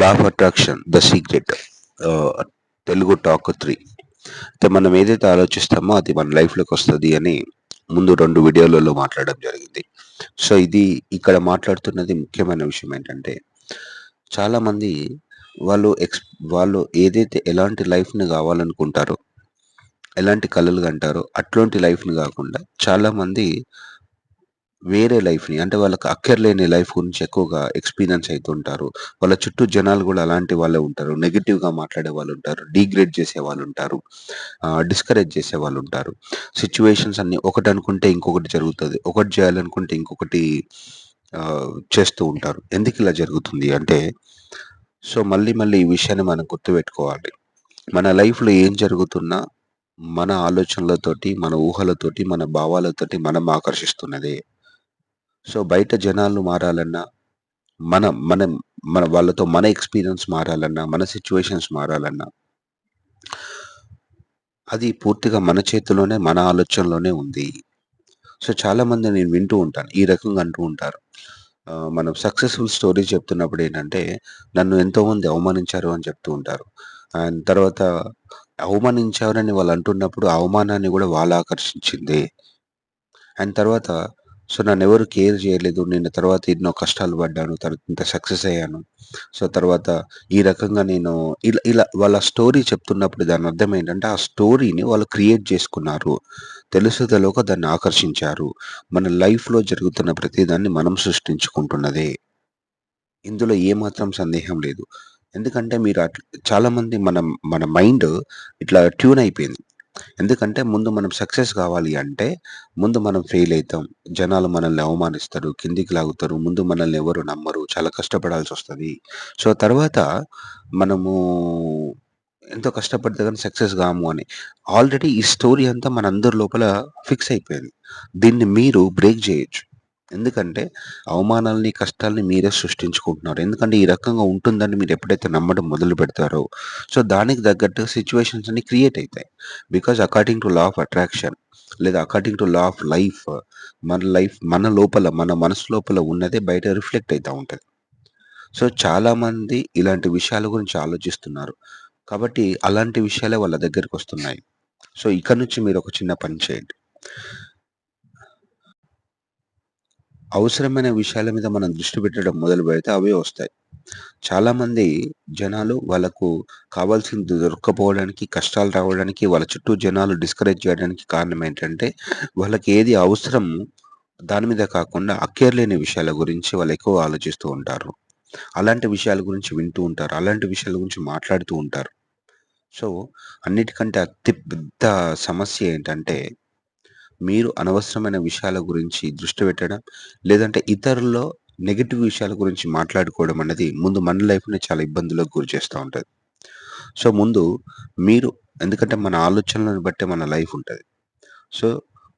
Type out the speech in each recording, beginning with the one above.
Law of attraction the secret Telugu talk three. అయితే మనం ఏదైతే ఆలోచిస్తామో అది మన లైఫ్లోకి వస్తుంది అని ముందు రెండు వీడియోలలో మాట్లాడడం జరిగింది. సో ఇది ఇక్కడ మాట్లాడుతున్నది ముఖ్యమైన విషయం ఏంటంటే చాలామంది వాళ్ళు ఎక్స్ వాళ్ళు ఏదైతే ఎలాంటి లైఫ్ని కావాలనుకుంటారో ఎలాంటి కళలు కంటారో అట్లాంటి లైఫ్ని కాకుండా చాలామంది వేరే లైఫ్‌ని అంటే వాళ్ళకి అక్కర్లేని లైఫ్ గురించి ఎక్కువగా ఎక్స్‌పీరియన్స్ అవుతుంటారు వాళ్ళ చుట్టూ జనాలు కూడా అలాంటి వాళ్ళే ఉంటారు. నెగిటివ్గా మాట్లాడే వాళ్ళు ఉంటారు డీగ్రేడ్ వాళ్ళు ఉంటారు డిస్కరేజ్ చేసే వాళ్ళు ఉంటారు సిచ్యువేషన్స్ అన్ని అన్నీ ఒకటనుకుంటే ఇంకొకటి జరుగుతుంది ఒకటి చేయాలనుకుంటే ఇంకొకటి చేస్తూ ఉంటారు. ఎందుకు ఇలా జరుగుతుంది అంటే, సో మళ్ళీ మళ్ళీ ఈ విషయాన్ని మనం గుర్తుపెట్టుకోవాలి. మన లైఫ్‌లో ఏం జరుగుతున్నా మన ఆలోచనలతోటి, మన ఊహలతోటి, మన భావాలతోటి మనం ఆకర్షిస్తున్నదే. సో బయట జనాలు మారాలన్నా, మన మనం మన వాళ్ళతో మన ఎక్స్‌పీరియన్స్ మారాలన్నా, మన సిచ్యువేషన్స్ మారాలన్నా అది పూర్తిగా మన చేతిలోనే, మన ఆలోచనలోనే ఉంది. సో చాలామంది నేను వింటూ ఉంటాను. ఈ రకంగా అంటూ ఉంటారు. మనం సక్సెస్‌ఫుల్ స్టోరీస్ చెప్తున్నప్పుడు ఏంటంటే, నన్ను ఎంతోమంది అవమానించారు అని చెప్తూ ఉంటారు. అండ్ తర్వాత అవమానించారని వాళ్ళు అంటున్నప్పుడు, అవమానాన్ని కూడా వాళ్ళు ఆకర్షించింది అండ్ తర్వాత సో నన్నెవరు కేర్ చేయలేదు. నేను తర్వాత ఎన్నో కష్టాలు పడ్డాను. తర్వాత ఇంత సక్సెస్ అయ్యాను. సో తర్వాత ఈ రకంగా నేను ఇలా ఇలా వాళ్ళ స్టోరీ చెప్తున్నప్పుడు దాని అర్థం ఏంటంటే, ఆ స్టోరీని వాళ్ళు క్రియేట్ చేసుకున్నారు. తెలుసుదలోక దాన్ని ఆకర్షించారు. మన లైఫ్‌లో జరుగుతున్న ప్రతిదాన్ని మనం సృష్టించుకుంటున్నదే. ఇందులో ఏమాత్రం సందేహం లేదు. ఎందుకంటే మీరు అట్ల చాలామంది మన మన మైండ్ ఇట్లా ట్యూన్ అయిపోయింది. ఎందుకంటే ముందు మనం సక్సెస్ కావాలి అంటే, ముందు మనం ఫెయిల్ అవుతాం జనాలు మనల్ని అవమానిస్తారు. కిందికి లాగుతారు. ముందు మనల్ని ఎవరు నమ్మరు. చాలా కష్టపడాల్సి వస్తుంది సో తర్వాత మనము ఎంతో కష్టపడితే కానీ సక్సెస్ కాము అని. ఆల్రెడీ ఈ స్టోరీ అంతా మనందరి లోపల ఫిక్స్ అయిపోయింది. దీన్ని మీరు బ్రేక్ చేయొచ్చు ఎందుకంటే అవమానాల్ని, కష్టాల్ని మీరే సృష్టించుకుంటున్నారు. ఎందుకంటే ఈ రకంగా ఉంటుందని మీరు ఎప్పుడైతే నమ్మడం మొదలు పెడతారో, సో దానికి తగ్గట్టుగా సిచ్యువేషన్స్ అన్ని క్రియేట్ అవుతాయి because according to law of attraction లేదా according to law of life మన లైఫ్ మన లోపల, మన మనసు లోపల ఉన్నదే బయట రిఫ్లెక్ట్ అవుతూ ఉంటుంది సో చాలామంది ఇలాంటి విషయాల గురించి ఆలోచిస్తున్నారు. కాబట్టి అలాంటి విషయాలే వాళ్ళ దగ్గరికి వస్తున్నాయి సో ఇక్కడ నుంచి మీరు ఒక చిన్న పని చేయండి. అవసరమైన విషయాల మీద మనం దృష్టి పెట్టడం మొదలు పెడితే అవే వస్తాయి. చాలామంది జనాలు వాళ్ళకు కావాల్సింది దొరక్కపోవడానికి, కష్టాలు రావడానికి, వాళ్ళ చుట్టూ జనాలు డిస్కరేజ్ చేయడానికి కారణం ఏంటంటే, వాళ్ళకి ఏది అవసరం దాని మీద కాకుండా అక్కర్లేని విషయాల గురించి వాళ్ళు ఎక్కువ ఆలోచిస్తూ ఉంటారు. అలాంటి విషయాల గురించి వింటూ ఉంటారు. అలాంటి విషయాల గురించి మాట్లాడుతూ ఉంటారు. సో అన్నిటికంటే అతి పెద్ద సమస్య ఏంటంటే, మీరు అనవసరమైన విషయాల గురించి దృష్టి పెట్టడం, లేదంటే ఇతరుల్లో నెగిటివ్ విషయాల గురించి మాట్లాడుకోవడం అనేది ముందు మన లైఫ్‌ని చాలా ఇబ్బందులకు గురి చేస్తూ ఉంటుంది. సో ముందు మీరు ఎందుకంటే మన ఆలోచనలను బట్టే మన లైఫ్ ఉంటుంది. సో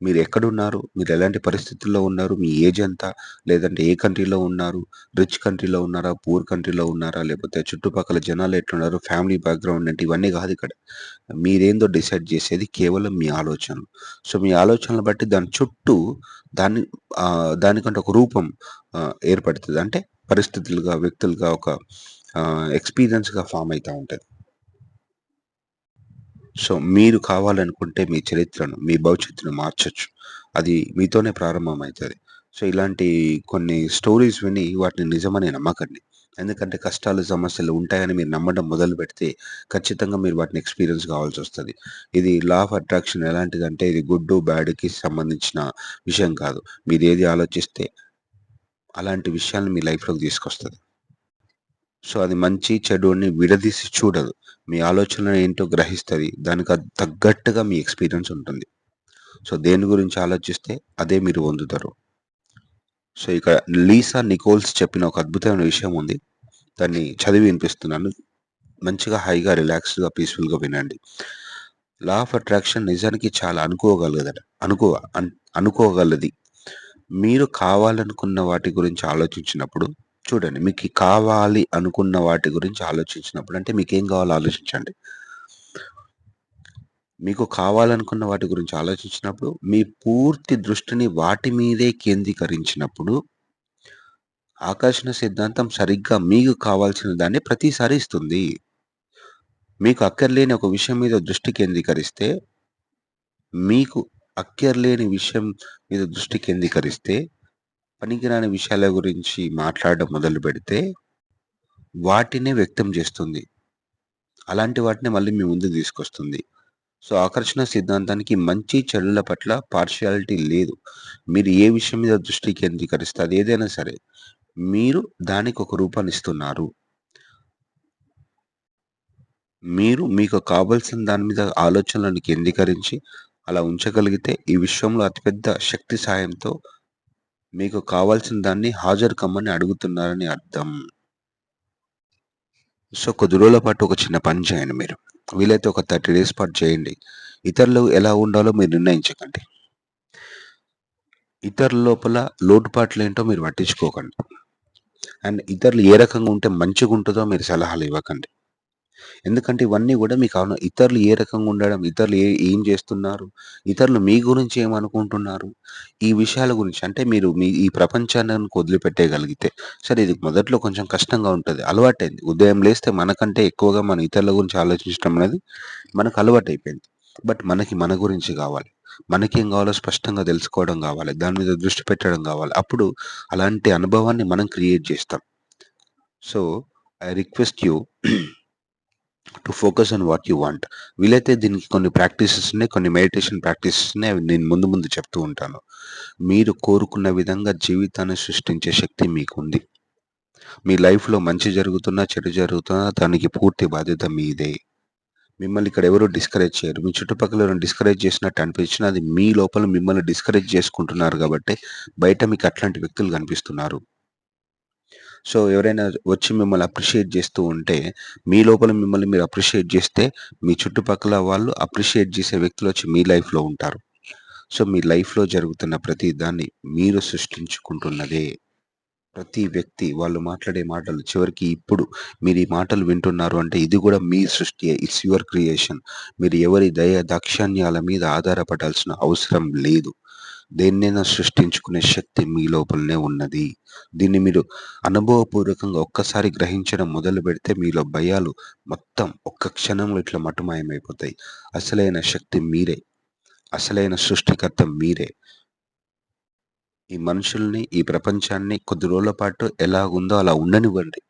మీరు ఎక్కడున్నారు? మీరు ఎలాంటి పరిస్థితుల్లో ఉన్నారు? మీ ఏజ్ ఎంత? లేదంటే ఏ కంట్రీలో ఉన్నారు? రిచ్ కంట్రీలో ఉన్నారా? పూర్ కంట్రీలో ఉన్నారా? లేకపోతే చుట్టుపక్కల జనాలు ఎట్లున్నారు? ఫ్యామిలీ బ్యాక్‌గ్రౌండ్ ఏంటి? ఇవన్నీ కాదు ఇక్కడ. మీరేందో డిసైడ్ చేసేది కేవలం మీ ఆలోచనలు. సో మీ ఆలోచనలు బట్టి దాని చుట్టూ దాన్ని దానికంటే ఒక రూపం ఏర్పడుతుంది అంటే పరిస్థితులుగా, వ్యక్తులుగా ఒక ఎక్స్‌పీరియన్స్‌గా ఫామ్ అవుతూ ఉంటుంది సో మీరు కావాలనుకుంటే మీ చరిత్రను, మీ భవిష్యత్తును మార్చచ్చు అది మీతోనే ప్రారంభమవుతుంది సో ఇలాంటి కొన్ని స్టోరీస్ విని వాటిని నిజమని నమ్మకండి. ఎందుకంటే కష్టాలు, సమస్యలు ఉంటాయని మీరు నమ్మడం మొదలుపెడితే ఖచ్చితంగా మీరు వాటిని ఎక్స్‌పీరియన్స్ కావాల్సి వస్తుంది ఇది లా ఆఫ్ అట్రాక్షన్ ఎలాంటిదంటే ఇది గుడ్డు, బ్యాడ్‌కి సంబంధించిన విషయం కాదు. మీరేది ఆలోచిస్తే అలాంటి విషయాలను మీ లైఫ్‌లోకి తీసుకొస్తుంది సో అది మంచి, చెడుని విడదీసి చూడదు. మీ ఆలోచన ఏంటో గ్రహిస్తుంది దానికి తగ్గట్టుగా మీ ఎక్స్‌పీరియన్స్ ఉంటుంది. సో దేని గురించి ఆలోచిస్తే అదే మీరు పొందుతారు. సో ఇక లీసా నికోల్స్ చెప్పిన ఒక అద్భుతమైన విషయం ఉంది. దాన్ని చదివి వినిపిస్తున్నాను. మంచిగా హాయిగా, రిలాక్స్‌డ్‌గా, పీస్‌ఫుల్‌గా వినండి. లా ఆఫ్ అట్రాక్షన్ నిజానికి చాలా అనుకోగలదట. అనుకో అనుకోగలది. మీరు కావాలనుకున్న వాటి గురించి ఆలోచించినప్పుడు చూడండి మీకు కావాలి అనుకున్న వాటి గురించి ఆలోచించినప్పుడు అంటే మీకు ఏం కావాలో ఆలోచించండి. మీకు కావాలనుకున్న వాటి గురించి ఆలోచించినప్పుడు మీ పూర్తి దృష్టిని వాటి మీదే కేంద్రీకరించినప్పుడు ఆకర్షణ సిద్ధాంతం సరిగ్గా మీకు కావాల్సిన దాన్ని ప్రతిసారి ఇస్తుంది. మీకు అక్కర్లేని ఒక విషయం మీద దృష్టి కేంద్రీకరిస్తే మీకు అక్కర్లేని విషయం మీద దృష్టి కేంద్రీకరిస్తే, పనికిరాని విషయాల గురించి మాట్లాడడం మొదలుపెడితే వాటినే వ్యక్తం చేస్తుంది. అలాంటి వాటిని మళ్ళీ మీ ముందు తీసుకొస్తుంది. సో, ఆకర్షణ సిద్ధాంతానికి మంచి, చెడుల పట్ల పార్షియాలిటీ లేదు. మీరు ఏ విషయం మీద దృష్టి కేంద్రీకరిస్తే ఏదైనా సరే, మీరు దానికి ఒక రూపాన్ని ఇస్తున్నారు మీరు మీకు కావలసిన దాని మీద ఆలోచనలను కేంద్రీకరించి అలా ఉంచగలిగితే ఈ విశ్వంలో అతిపెద్ద శక్తి సాయంతో మీకు కావాల్సిన దాన్ని హాజరు కమ్మని అడుగుతున్నారని అర్థం. సో, కొద్ది రోజుల పాటు ఒక చిన్న పని చేయండి మీరు. వీలైతే ఒక 30 డేస్ పాటు చేయండి. ఇతరులు ఎలా ఉండాలో మీరు నిర్ణయించకండి. ఇతరుల లోపల లోటుపాట్లు ఏంటో మీరు పట్టించుకోకండి. అండ్ ఇతరులు ఏ రకంగా ఉంటే మంచిగా ఉంటుందో మీరు సలహాలు ఇవ్వకండి. ఎందుకంటే ఇవన్నీ కూడా మీకు అవును ఇతరులు ఏ రకంగా ఉండడం, ఇతరులు ఏ ఏం చేస్తున్నారు, ఇతరులు మీ గురించి ఏమనుకుంటున్నారు, ఈ విషయాల గురించి అంటే మీరు మీ ఈ ప్రపంచాన్ని వదిలిపెట్టేయగలిగితే సరే ఇది మొదట్లో కొంచెం కష్టంగా ఉంటుంది అలవాటైంది. ఉదయం లేస్తే మనకంటే ఎక్కువగా మన ఇతరుల గురించి ఆలోచించడం అనేది మనకు అలవాటైపోయింది. బట్ మనకి మన గురించి కావాలి మనకేం కావాలో స్పష్టంగా తెలుసుకోవడం కావాలి దాని మీద దృష్టి పెట్టడం కావాలి అప్పుడు అలాంటి అనుభవాన్ని మనం క్రియేట్ చేస్తాం. So, I request you to focus on what you want. వీలైతే దీనికి కొన్ని ప్రాక్టీసెస్ ఉన్నాయి. కొన్ని మెడిటేషన్ ప్రాక్టీసెస్ ఉన్నాయి. అవి నేను ముందు ముందు చెప్తూ ఉంటాను. మీరు కోరుకున్న విధంగా జీవితాన్ని సృష్టించే శక్తి మీకు ఉంది మీ లైఫ్‌లో మంచి జరుగుతున్నా, చెడు జరుగుతున్నా దానికి పూర్తి బాధ్యత మీదే. మిమ్మల్ని ఇక్కడ ఎవరు డిస్కరేజ్ చేయరు. మీ చుట్టుపక్కల డిస్కరేజ్ చేసినట్టు అనిపించినా అది మీ లోపల మిమ్మల్ని డిస్కరేజ్ చేసుకుంటున్నారు కాబట్టి బయట మీకు అట్లాంటి వ్యక్తులు కనిపిస్తున్నారు. సో, ఎవరైనా వచ్చి మిమ్మల్ని అప్రిషియేట్ చేస్తూ ఉంటే, మీ లోపల మిమ్మల్ని మీరు అప్రిషియేట్ చేస్తే, మీ చుట్టుపక్కల వాళ్ళు అప్రిషియేట్ చేసే వ్యక్తులు వచ్చి మీ లైఫ్‌లో ఉంటారు. సో, మీ లైఫ్‌లో జరుగుతున్న ప్రతి దాన్ని మీరు సృష్టించుకుంటున్నదే. ప్రతి వ్యక్తి వాళ్ళు మాట్లాడే మాటలు చివరికి ఇప్పుడు మీరు ఈ మాటలు వింటున్నారు అంటే ఇది కూడా మీ సృష్టియే. It's your creation. మీరు ఎవరి దయ, దాక్షాణ్యాల మీద ఆధారపడాల్సిన అవసరం లేదు. దేన్నైనా సృష్టించుకునే శక్తి మీ లోపలనే ఉన్నది. దీన్ని మీరు అనుభవపూర్వకంగా ఒక్కసారి గ్రహించడం మొదలు పెడితే మీలో భయాలు మొత్తం ఒక్క క్షణంలో ఇట్లా మటుమాయమైపోతాయి. అసలైన శక్తి మీరే. అసలైన సృష్టికర్త మీరే. ఈ మనుషుల్ని, ఈ ప్రపంచాన్ని కొద్ది రోజుల పాటు ఎలాగుందో అలా ఉండనివ్వండి.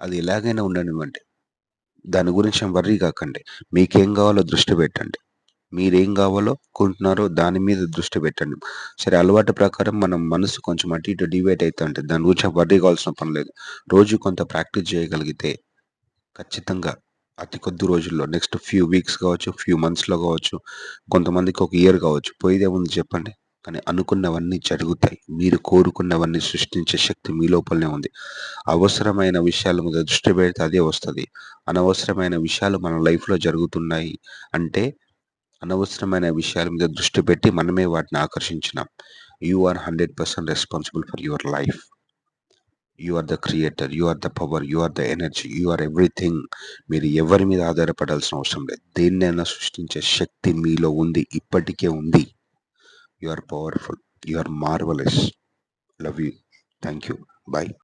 అది ఎలాగైనా ఉండనివ్వండి. దాని గురించి వర్రీ కాకండి. మీకేం కావాలో దృష్టి పెట్టండి. మీరేం కావాలో కొంటున్నారో దాని మీద దృష్టి పెట్టండి. సరే అలవాటు ప్రకారం మనం మనసు కొంచెం అటు ఇటు డివైడ్ అయితా ఉంటుంది దాని గురించి వర్రీ కావాల్సిన పని లేదు. రోజు కొంత ప్రాక్టీస్ చేయగలిగితే ఖచ్చితంగా అతి కొద్ది రోజుల్లో నెక్స్ట్ ఫ్యూ వీక్స్ కావచ్చు, ఫ్యూ మంత్స్‌లో కావచ్చు, కొంతమందికి ఒక ఇయర్ కావచ్చు. పోయేదేముంది చెప్పండి. కానీ అనుకున్నవన్నీ జరుగుతాయి. మీరు కోరుకున్నవన్నీ సృష్టించే శక్తి మీ లోపలనే ఉంది. అవసరమైన విషయాల మీద దృష్టి పెడితే అదే వస్తుంది అనవసరమైన విషయాలు మన లైఫ్‌లో జరుగుతున్నాయి అంటే, అనవసరమైన విషయాల మీద దృష్టి పెట్టి మనమే వాటిని ఆకర్షించినాం. You are 100% responsible for your life. You are the creator. You are the power. You are the energy. You are everything. మీరు ఎవరి మీద ఆధారపడాల్సిన అవసరం లేదు. దేన్నైనా సృష్టించే శక్తి మీలో ఉంది. ఇప్పటికే ఉంది. You are powerful. You are marvellous love you. Thank you. Bye